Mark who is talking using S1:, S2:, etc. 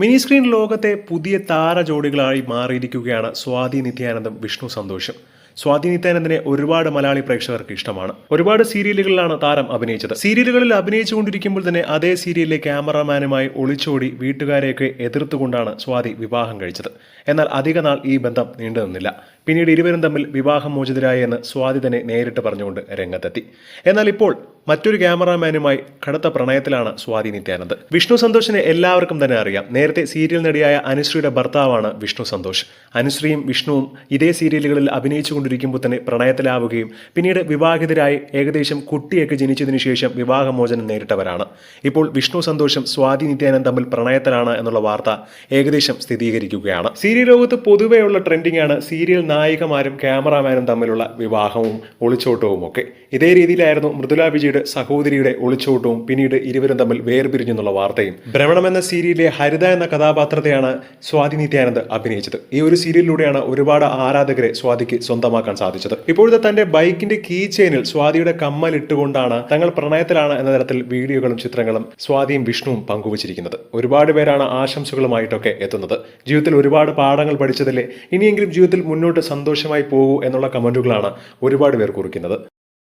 S1: Mini screen ലോകത്തെ പുതിയ താര ജോഡികളായി മാറിയിരിക്കുകയാണ് സ്വാതി നിത്യാനന്ദം വിഷ്ണു സന്തോഷം. സ്വാതി നിത്യാനന്ദനെ ഒരുപാട് മലയാളി പ്രേക്ഷകർക്ക് ഇഷ്ടമാണ്. ഒരുപാട് സീരിയലുകളിലാണ് താരം അഭിനയിച്ചത്. സീരിയലുകളിൽ അഭിനയിച്ചുകൊണ്ടിരിക്കുമ്പോൾ തന്നെ അതേ സീരിയലിലെ ക്യാമറമാനുമായി ഒളിച്ചോടി വീട്ടുകാരെയൊക്കെ എതിർത്തുകൊണ്ടാണ് സ്വാതി വിവാഹം കഴിച്ചത്. എന്നാൽ അധിക നാൾ ഈ ബന്ധം നീണ്ടു നിന്നില്ല. പിന്നീട് ഇരുവരും തമ്മിൽ വിവാഹം മോചിതരായി എന്ന് സ്വാതി തന്നെ നേരിട്ട് പറഞ്ഞുകൊണ്ട് രംഗത്തെത്തി. എന്നാൽ ഇപ്പോൾ മറ്റൊരു ക്യാമറാമാനുമായി കടുത്ത പ്രണയത്തിലാണ് സ്വാതി നിത്യാനന്ദ്. വിഷ്ണു സന്തോഷിനെ എല്ലാവർക്കും തന്നെ അറിയാം. നേരത്തെ സീരിയൽ നടിയായ അനുശ്രീയുടെ ഭർത്താവാണ് വിഷ്ണു സന്തോഷ്. അനുശ്രീയും വിഷ്ണുവും ഇതേ സീരിയലുകളിൽ അഭിനയിച്ചുകൊണ്ടിരിക്കുമ്പോൾ തന്നെ പ്രണയത്തിലാവുകയും പിന്നീട് വിവാഹിതരായി ഏകദേശം കുട്ടിയൊക്കെ ജനിച്ചതിനു ശേഷം വിവാഹമോചനം നേരിട്ടവരാണ്. ഇപ്പോൾ വിഷ്ണു സന്തോഷം സ്വാതി നിത്യാനന്ദ് തമ്മിൽ പ്രണയത്തിലാണ് എന്നുള്ള വാർത്ത ഏകദേശം സ്ഥിരീകരിക്കുകയാണ്. സീരിയൽ ലോകത്ത് പൊതുവെയുള്ള ട്രെൻഡിംഗ് ആണ് സീരിയൽ നായികമാരും ക്യാമറാമാനും തമ്മിലുള്ള വിവാഹവും ഒളിച്ചോട്ടവും ഒക്കെ ഇതേ രീതിയിലായിരുന്നു മൃദുല വിജയുടെ സഹോദരിയുടെ ഒളിച്ചോട്ടവും പിന്നീട് ഇരുവരും തമ്മിൽ വേർപിരിഞ്ഞു എന്നുള്ള വാർത്തയും. ഭ്രമണം എന്ന സീരിയലിലെ ഹരിത എന്ന കഥാപാത്രത്തെയാണ് സ്വാതി നിത്യാനന്ദ് അഭിനയിച്ചത്. ഈ ഒരു സീരിയലിലൂടെയാണ് ഒരുപാട് ആരാധകരെ സ്വാതിക്ക് സ്വന്തമാക്കാൻ സാധിച്ചത്. ഇപ്പോഴത്തെ തന്റെ ബൈക്കിന്റെ കീ ചെയിനിൽ സ്വാതിയുടെ കമ്മൽ ഇട്ടുകൊണ്ടാണ് തങ്ങൾ പ്രണയത്തിലാണ് എന്ന തരത്തിൽ വീഡിയോകളും ചിത്രങ്ങളും സ്വാതിയും വിഷ്ണുവും പങ്കുവച്ചിരിക്കുന്നത്. ഒരുപാട് പേരാണ് ആശംസകളുമായിട്ടൊക്കെ എത്തുന്നത്. ജീവിതത്തിൽ ഒരുപാട് പാഠങ്ങൾ പഠിച്ചതല്ലേ? ഇനിയെങ്കിലും ജീവിതത്തിൽ മുന്നോട്ട് സന്തോഷമായി പോകൂ എന്നുള്ള കമന്റുകളാണ് ഒരുപാട് പേർ കുറിക്കുന്നത്.